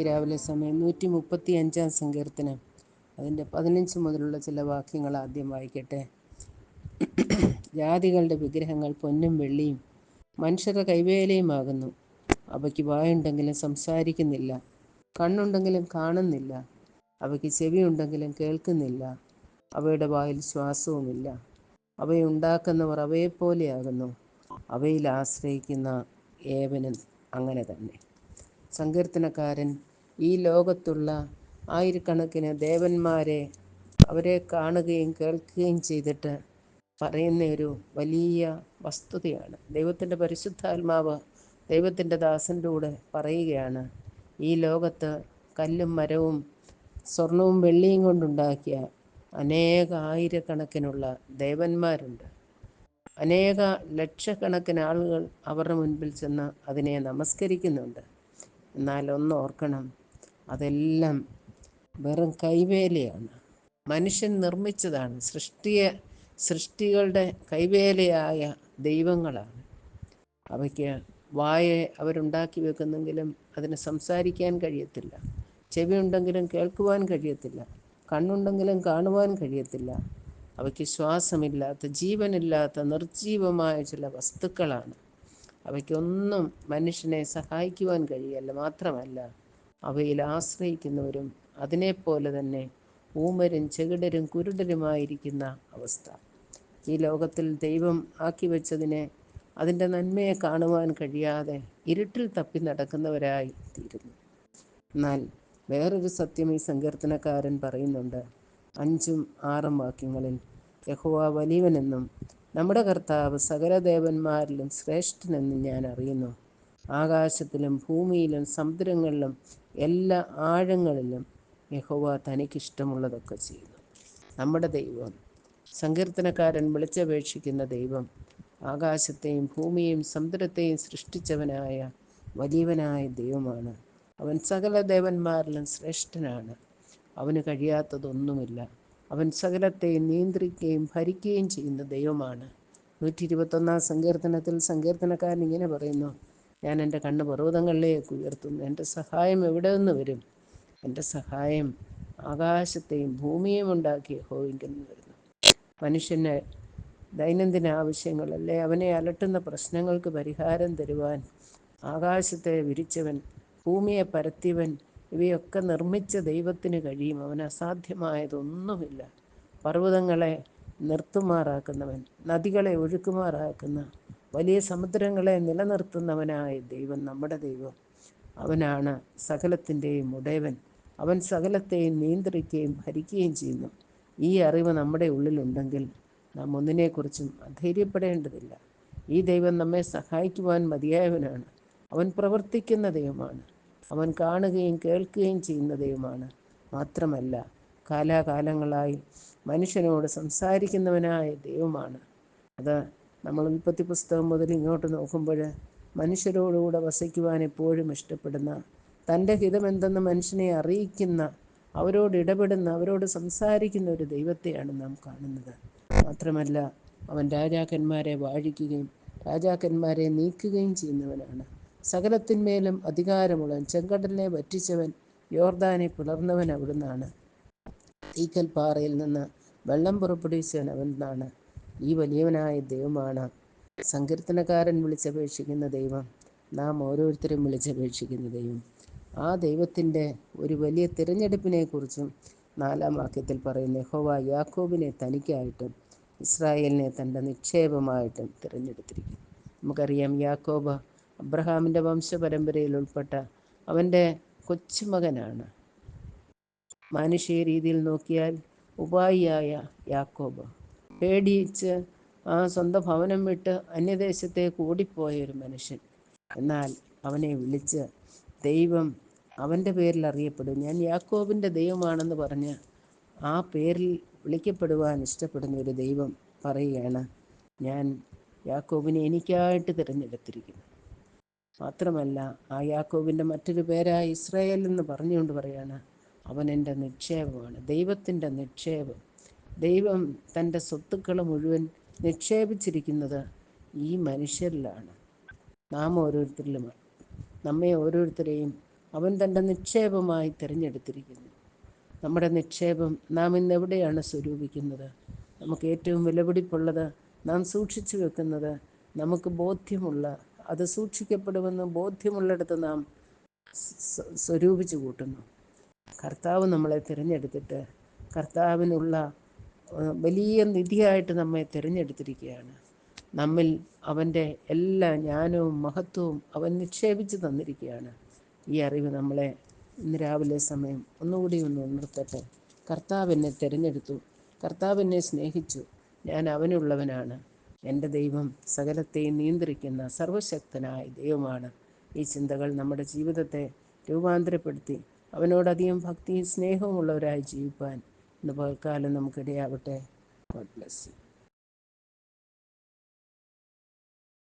ഈ രാവിലെ സമയം നൂറ്റി മുപ്പത്തി അഞ്ചാം സങ്കീർത്തനം. അതിന്റെ പതിനഞ്ച് മുതലുള്ള ചില വാക്യങ്ങൾ ആദ്യം വായിക്കട്ടെ. ജാതികളുടെ വിഗ്രഹങ്ങൾ പൊന്നും വെള്ളിയും മനുഷ്യരുടെ കൈവേലയുമാകുന്നു. അവയ്ക്ക് വായുണ്ടെങ്കിലും സംസാരിക്കുന്നില്ല. കണ്ണുണ്ടെങ്കിലും കാണുന്നില്ല. അവയ്ക്ക് ചെവിയുണ്ടെങ്കിലും കേൾക്കുന്നില്ല. അവയുടെ വായിൽ ശ്വാസവുമില്ല. അവയുണ്ടാക്കുന്നവർ അവയെപ്പോലെയാകുന്നു. അവയിൽ ആശ്രയിക്കുന്ന ഏവനും അങ്ങനെ തന്നെ. സങ്കീർത്തനക്കാരൻ ഈ ലോകത്തുള്ള ആയിരക്കണക്കിന് ദേവന്മാരെ അവരെ കാണുകയും കേൾക്കുകയും ചെയ്തിട്ട് പറയുന്ന ഒരു വലിയ വസ്തുതയാണ്. ദൈവത്തിന്റെ പരിശുദ്ധാത്മാവ് ദൈവത്തിന്റെ ദാസനിലൂടെ പറയുകയാണ്. ഈ ലോകത്ത് കല്ലും മരവും സ്വർണവും വെള്ളിയും കൊണ്ടുണ്ടാക്കിയ അനേക ആയിരക്കണക്കിനുള്ള ദേവന്മാരുണ്ട്. അനേക ലക്ഷക്കണക്കിന് ആളുകൾ അവരുടെ മുൻപിൽ ചെന്ന് അതിനെ നമസ്കരിക്കുന്നുണ്ട്. എന്നാൽ ഒന്ന് ഓർക്കണം. അതെല്ലാം വെറും കൈവേലയാണ്. മനുഷ്യൻ നിർമ്മിച്ചതാണ്. സൃഷ്ടിയെ സൃഷ്ടികളുടെ കൈവേലയായ ദൈവങ്ങളാണ്. അവയ്ക്ക് വായെ അവരുണ്ടാക്കി വെക്കുന്നെങ്കിലും അതിന് സംസാരിക്കാൻ കഴിയത്തില്ല. ചെവി ഉണ്ടെങ്കിലും കേൾക്കുവാൻ കഴിയത്തില്ല. കണ്ണുണ്ടെങ്കിലും കാണുവാൻ കഴിയത്തില്ല. അവയ്ക്ക് ശ്വാസമില്ലാത്ത ജീവനില്ലാത്ത നിർജീവമായ ചില വസ്തുക്കളാണ്. അവയ്ക്കൊന്നും മനുഷ്യനെ സഹായിക്കുവാൻ കഴിയല്ല മാത്രമല്ല അവയിൽ ആശ്രയിക്കുന്നവരും അതിനെപ്പോലെ തന്നെ ഊമരും ചെകിടരും കുരുടരുമായിരിക്കുന്ന അവസ്ഥ. ഈ ലോകത്തിൽ ദൈവം ആക്കി വെച്ചതിനെ അതിന്റെ നന്മയെ കാണുവാൻ കഴിയാതെ ഇരുട്ടിൽ തപ്പി നടക്കുന്നവരായി തീരുന്നു. എന്നാൽ വേറൊരു സത്യം ഈ സങ്കീർത്തനക്കാരൻ പറയുന്നുണ്ട്. അഞ്ചും ആറും വാക്യങ്ങളിൽ യഹുവ വലിയവനെന്നും നമ്മുടെ കർത്താവ് സകല ദേവന്മാരിലും ശ്രേഷ്ഠനെന്നും ഞാൻ അറിയുന്നു. ആകാശത്തിലും ഭൂമിയിലും സമുദ്രങ്ങളിലും എല്ലാ ആഴങ്ങളിലും യഹോവ തനിക്കിഷ്ടമുള്ളതൊക്കെ ചെയ്യുന്നു. നമ്മുടെ ദൈവം സങ്കീർത്തനക്കാരൻ വിളിച്ചപേക്ഷിക്കുന്ന ദൈവം ആകാശത്തെയും ഭൂമിയെയും സമുദ്രത്തെയും സൃഷ്ടിച്ചവനായ വലിയവനായ ദൈവമാണ്. അവൻ സകല ദേവന്മാരിലും ശ്രേഷ്ഠനാണ്. അവന് കഴിയാത്തതൊന്നുമില്ല. അവൻ സകലത്തെയും നിയന്ത്രിക്കുകയും ഭരിക്കുകയും ചെയ്യുന്ന ദൈവമാണ്. നൂറ്റി ഇരുപത്തൊന്നാം സങ്കീർത്തനത്തിൽ സങ്കീർത്തനക്കാരൻ ഇങ്ങനെ പറയുന്നു ഞാൻ എന്റെ കണ്ണ് പർവതങ്ങളിലേക്ക് ഉയർത്തുന്നു. എന്റെ സഹായം എവിടെ നിന്ന് വരും? എന്റെ സഹായം ആകാശത്തെയും ഭൂമിയെയും ഉണ്ടാക്കിയ ഹോവിങ്കിൽ നിന്ന് വരുന്നു. മനുഷ്യന് ദൈനംദിന ആവശ്യങ്ങൾ അല്ലെ അവനെ അലട്ടുന്ന പ്രശ്നങ്ങൾക്ക് പരിഹാരം തരുവാൻ ആകാശത്തെ വിരിച്ചവൻ ഭൂമിയെ പരത്തിയവൻ ഇവയൊക്കെ നിർമ്മിച്ച ദൈവത്തിന് കഴിയും. അവൻ അസാധ്യമായതൊന്നുമില്ല. പർവതങ്ങളെ നിർത്തുമാറാക്കുന്നവൻ നദികളെ ഒഴുക്കുമാറാക്കുന്ന വലിയ സമുദ്രങ്ങളെ നിലനിർത്തുന്നവനായ ദൈവം നമ്മുടെ ദൈവം. അവനാണ് സകലത്തിന്റെയും ഉടയവൻ. അവൻ സകലത്തെയും നിയന്ത്രിക്കുകയും ഭരിക്കുകയും ചെയ്യുന്നു. ഈ അറിവ് നമ്മുടെ ഉള്ളിലുണ്ടെങ്കിൽ നാം ഒന്നിനെക്കുറിച്ചും അധൈര്യപ്പെടേണ്ടതില്ല. ഈ ദൈവം നമ്മെ സഹായിക്കുവാൻ മതിയായവനാണ്. അവൻ പ്രവർത്തിക്കുന്ന ദൈവമാണ്. അവൻ കാണുകയും കേൾക്കുകയും ചെയ്യുന്ന ദൈവമാണ്. മാത്രമല്ല കാലാകാലങ്ങളായി മനുഷ്യനോട് സംസാരിക്കുന്നവനായ ദൈവമാണ്. അത് നമ്മൾ ഉൽപ്പത്തി പുസ്തകം മുതൽ ഇങ്ങോട്ട് നോക്കുമ്പോൾ മനുഷ്യരോടുകൂടെ വസിക്കുവാൻ എപ്പോഴും ഇഷ്ടപ്പെടുന്ന തന്റെ ഹിതമെന്തെന്ന് മനുഷ്യനെ അറിയിക്കുന്ന അവരോട് ഇടപെടുന്ന അവരോട് സംസാരിക്കുന്ന ഒരു ദൈവത്തെയാണ് നാം കാണുന്നത്. മാത്രമല്ല അവൻ രാജാക്കന്മാരെ വാഴിക്കുകയും രാജാക്കന്മാരെ നീക്കുകയും ചെയ്യുന്നവനാണ്. സകലത്തിന്മേലും അധികാരമുള്ളവൻ ചെങ്കടലിനെ വറ്റിച്ചവൻ യോർദാനെ പിളർന്നവൻ അവിടുന്നാണ്. തീക്കൽ പാറയിൽ നിന്ന് വെള്ളം പുറപ്പെടുവിച്ചവൻ അവനാണ് ഈ വലിയവനായ ദൈവമാണ്. സങ്കീർത്തനക്കാരൻ വിളിച്ചപേക്ഷിക്കുന്ന ദൈവം. നാം ഓരോരുത്തരും വിളിച്ചപേക്ഷിക്കുന്ന ദൈവം. ആ ദൈവത്തിന്റെ ഒരു വലിയ തിരഞ്ഞെടുപ്പിനെക്കുറിച്ചും നാലാം വാക്യത്തിൽ പറയുന്ന ഹോവ യാക്കോബിനെ തനിക്കായിട്ടും ഇസ്രായേലിനെ തന്റെ നിക്ഷേപമായിട്ടും തിരഞ്ഞെടുത്തിരിക്കുന്നു. നമുക്കറിയാം യാക്കോബ് അബ്രഹാമിന്റെ വംശപരമ്പരയിൽ ഉൾപ്പെട്ട അവന്റെ കൊച്ചുമകനാണ്. മാനുഷിക രീതിയിൽ നോക്കിയാൽ ഉപായിയായ യാക്കോബ് പേടിച്ച് ആ സ്വന്തം ഭവനം വിട്ട് അന്യദേശത്തേക്ക് ഓടിപ്പോയ ഒരു മനുഷ്യൻ. എന്നാൽ അവനെ വിളിച്ച് ദൈവം അവന്റെ പേരിൽ അറിയപ്പെടും. ഞാൻ യാക്കോബിന്റെ ദൈവമാണെന്ന് പറഞ്ഞ് ആ പേരിൽ വിളിക്കപ്പെടുവാൻ ഇഷ്ടപ്പെടുന്ന ഒരു ദൈവം പറയുകയാണ് ഞാൻ യാക്കോബിനെ എനിക്കായിട്ട് തിരഞ്ഞെടുത്തിരിക്കുന്നു. മാത്രമല്ല ആ യാക്കോബിന്റെ മറ്റൊരു പേരായ ഇസ്രായേൽ എന്ന് പറഞ്ഞുകൊണ്ട് പറയാണ് അവൻ എന്റെ നിക്ഷേപമാണ് ദൈവത്തിന്റെ നിക്ഷേപം. ദൈവം തന്റെ സ്വത്തുക്കൾ മുഴുവൻ നിക്ഷേപിച്ചിരിക്കുന്നത് ഈ മനുഷ്യരിലാണ്. നാം ഓരോരുത്തരിലുമാണ് നമ്മെ ഓരോരുത്തരെയും അവൻ തന്റെ നിക്ഷേപമായി തിരഞ്ഞെടുത്തിരിക്കുന്നു. നമ്മുടെ നിക്ഷേപം നാം ഇന്ന് എവിടെയാണ് സ്വരൂപിക്കുന്നത്? നമുക്ക് ഏറ്റവും വിലപിടിപ്പുള്ളത് നാം സൂക്ഷിച്ചു വെക്കുന്നത് നമുക്ക് ബോധ്യമുള്ള അത് സൂക്ഷിക്കപ്പെടുമെന്ന് ബോധ്യമുള്ളിടത്ത് നാം സ്വ- സ്വരൂപിച്ചു കൂട്ടുന്നു. കർത്താവ് നമ്മളെ തിരഞ്ഞെടുത്തിട്ട് കർത്താവിനുള്ള വലിയ നിധിയായിട്ട് നമ്മെ തിരഞ്ഞെടുത്തിരിക്കുകയാണ്. നമ്മിൽ അവന്റെ എല്ലാ ജ്ഞാനവും മഹത്വവും അവൻ നിക്ഷേപിച്ച് തന്നിരിക്കുകയാണ്. ഈ അറിവ് നമ്മളെ ഇന്ന് രാവിലെ സമയം ഒന്നുകൂടി ഒന്ന് ഉണർത്തട്ടെ. കർത്താവ് എന്നെ തിരഞ്ഞെടുത്തു. കർത്താവ് എന്നെ സ്നേഹിച്ചു. ഞാൻ അവനുള്ളവനാണ്. എന്റെ ദൈവം സകലത്തെയും നിയന്ത്രിക്കുന്ന സർവശക്തനായ ദൈവമാണ്. ഈ ചിന്തകൾ നമ്മുടെ ജീവിതത്തെ രൂപാന്തരപ്പെടുത്തി അവനോടധികം ഭക്തിയും സ്നേഹവും ഉള്ളവരായി ജീവിപ്പാൻ ഇന്ന് പകൽക്കാലം നമുക്കിടയാവട്ടെ. God bless you